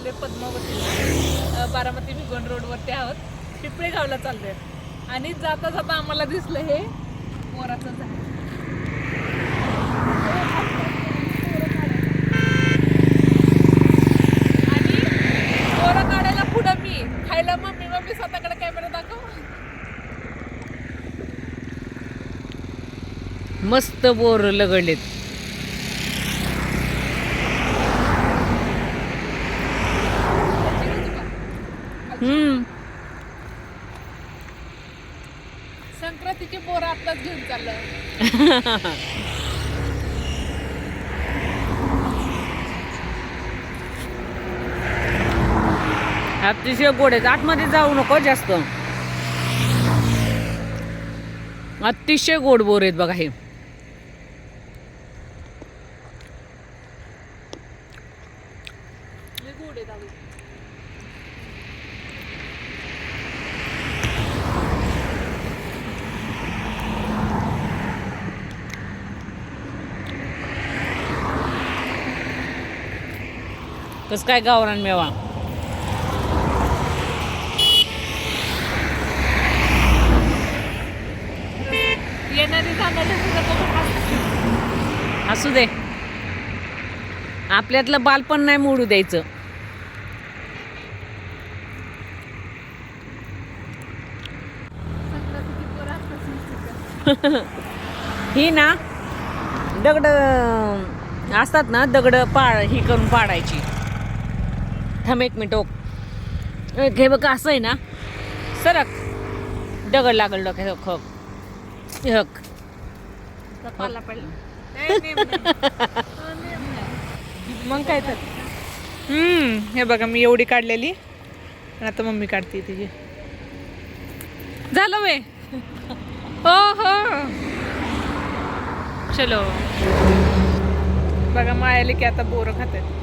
चाललोय पद्मावती. बारामती भिगवण रोडवरती आहोत. पिपळे गावला चाललोय. आणि जाता जाता आम्हाला दिसलं हे मोराचं झाड. आणि मोरा काढायला पुढं मी. खायला मम्मी मम्मी स्वतःकडे कॅमेरा दाखव. मस्त बोर लगडलेत हम्म पोर आत्ताच घेऊन चाललं अतिशय गोड आहेत. आतमध्ये जाऊ नको जास्त. अतिशय गोड बोर आहेत बघा हे लय गोड आहे दादू. कसं काय गावरान मेवा. असू दे आपल्यातलं बालपण नाही मोडू द्यायचं. ही ना दगड असतात ना दगड पाड ही करून पाडायची थांब एक मिनिट ओक. हे बघ असं आहे ना. सरक दगड लागल डोक्यात हक हक. हा. मग काय तर. हे बघा मी एवढी काढलेली. आता मम्मी काढते तिची. झालं वे हो हो. चलो. बघा मायाले की आता बोरं खातात.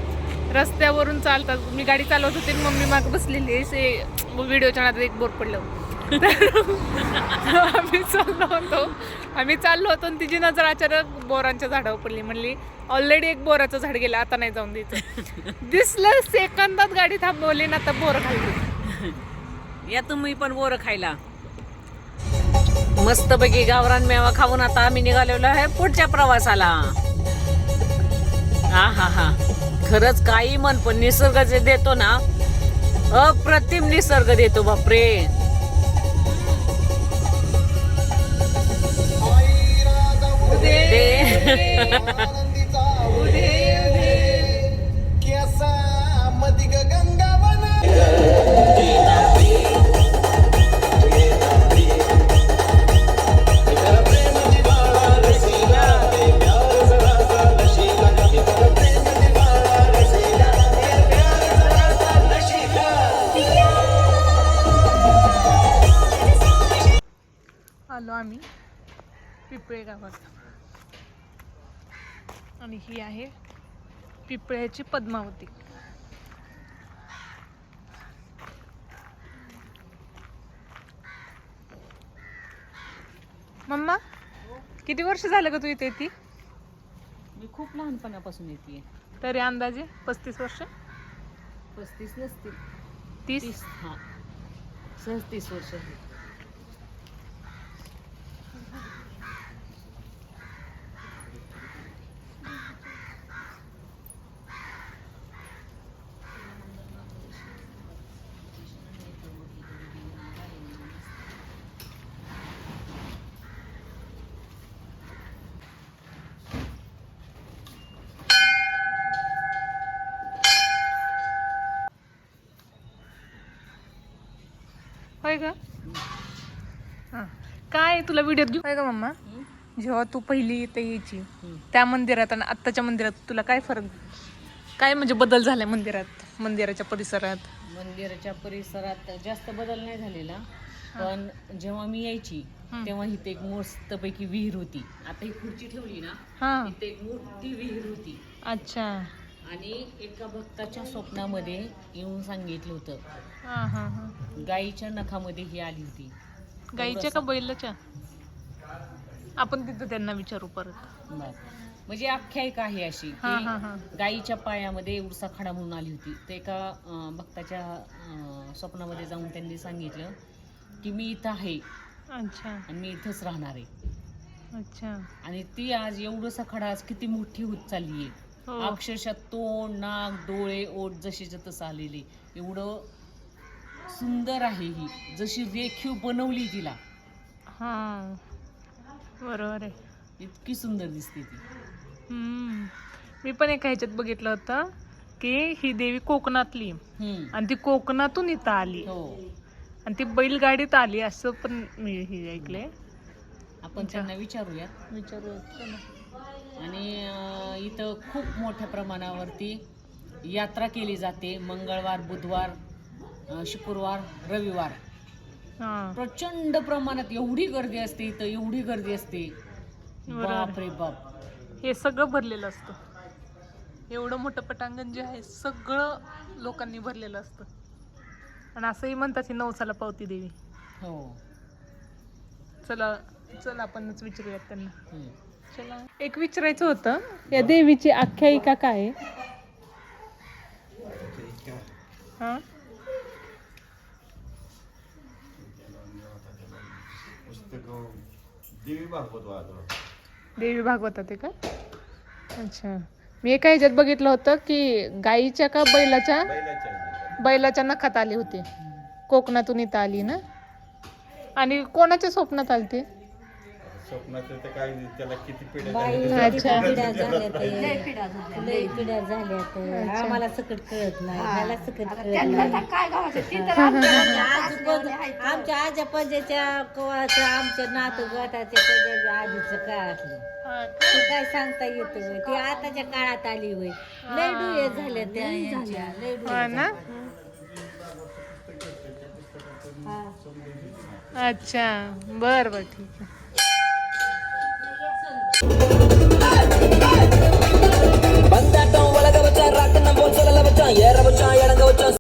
रस्त्यावरून चालतात. मी गाडी चालवत होते आणि मम्मी माग बसलेली असे व्हिडिओच्या नादात एक बोर पडलं. आम्ही चाललो होतो. आम्ही चाललो होतो आणि तिची नजर अचानक बोरांच्या झाडावर पडली. म्हणली ऑलरेडी एक बोराचं झाड गेलं आता नाही जाऊन द्यायचं. दिसलं सेकंदात गाडी थांबवली ना आता बोर खाल्ली या तुम्ही पण बोर खायला. मस्त पैकी गावरान मेवा खाऊन आता आम्ही निघालेलो आहे पुढच्या प्रवासाला. हा हा हा. खरंच काही म्हण पण निसर्ग जे देतो ना अप्रतिम निसर्ग देतो बापरे. दे. गावात. आणि ही आहे पिपळ्याची पद्मावती. मम्मा किती वर्ष झालं का तू इथे ती मी खूप लहानपणापासून येते. तरी अंदाजे पस्तीस वर्ष? पस्तीस नसतील. तीस? हा. सहज तीस वर्ष होय हां. काय तुला व्हिडिओत घेऊ होय का मम्मा? जेव्हा तू पहिली इथे यायची त्या मंदिरात आणि आत्ताच्या मंदिरात तुला काय फरक? काय म्हणजे बदल झालाय मंदिरात मंदिराच्या परिसरात? मंदिराच्या परिसरात जास्त बदल नाही झालेला. पण जेव्हा मी यायची. तेव्हा इथे एक मस्तपैकी विहीर होती. आता ही खुर्ची ठेवली ना हां. इथे एक मोठी विहीर होती. अच्छा. आणि एका भक्ताच्या स्वप्नामध्ये येऊन सांगितलं होतं. हां हां हां. गाईच्या नखामध्ये ही आली होती. गाईच्या का बैलाच्या? आपण तिथं त्यांना विचारू परत. बर. म्हणजे आख्यायिका आहे अशी हा की हा हा. गाईच्या पायामध्ये उरसा खडा म्हणून आली होती. ते एका अं, भक्ताच्या अं, स्वप्नामध्ये जाऊन त्यांनी सांगितलं की मी इथं आहे. अच्छा. आणि मी इथंच राहणार आहे. अच्छा. आणि ती आज एवढंसा खडा आज किती मोठी होत चालली आहे अक्षरशः तोंड नाक डोळे ओठ जशीच्या तसं आलेले. एवढं सुंदर आहे ही. जशी रेखीव बनवली तिला. हा. बरोबर आहे. इतकी सुंदर दिसते ती. हम्म. मी पण एका ह्याच्यात बघितलं होतं की ही देवी कोकणातली. हम्म. आणि ती कोकणातून इथं आली. हो. आणि ती बैलगाडीत आली असं पण मी हे ऐकले आपण त्यांना विचारूयात. विचारू आणि इथं खूप मोठ्या प्रमाणावरती यात्रा केली जाते. मंगळवार बुधवार शुक्रवार रविवार. हा. प्रचंड प्रमाणात एवढी गर्दी असते इथं एवढी गर्दी असते. बाप रे बाप. हे सगळं भरलेलं असतं. एवढं मोठं पटांगण जे आहे सगळं लोकांनी भरलेलं असतं. आणि असंही म्हणतात नवसाला पावती देवी. हो. चला चला आपणच विचारूयात त्यांना. चला. एक विचारायचं होतं या देवीची आख्यायिका काय आहे? हा? पुस्तक देवी भागवत वाद देवी भागवतात आहे का? अच्छा. मी एका ह्याच्यात बघितलं होतं की गाईच्या का बैलाच्या? बैलाच्या. बैलाच्या नखात आली होती. कोकणातून इथं आली ना? आणि कोणाच्या स्वप्नात आली ती स्वप्नाचं तर काय नाही, त्याला किती पिढ्या बाई झाल्या. अच्छा. पिढ्या झाल्या ते लय पिढ्या झाल्या. तर? आम्हाला सकट कळत नाही ह्याला सकट कळत नाही. आजोबा- आमच्या आजा पंजाच्या कवाचं आमच्या नातू गटाच्या त्याच्या आधीचं काळातलं. ते काय सांगता येतं ते आताच्या काळात आली वय. लय डुये झाल्या त्या यांच्या, लय डुये हा ना? अच्छा. बर बर ठीक आहे. ஏற வச்சா இடம்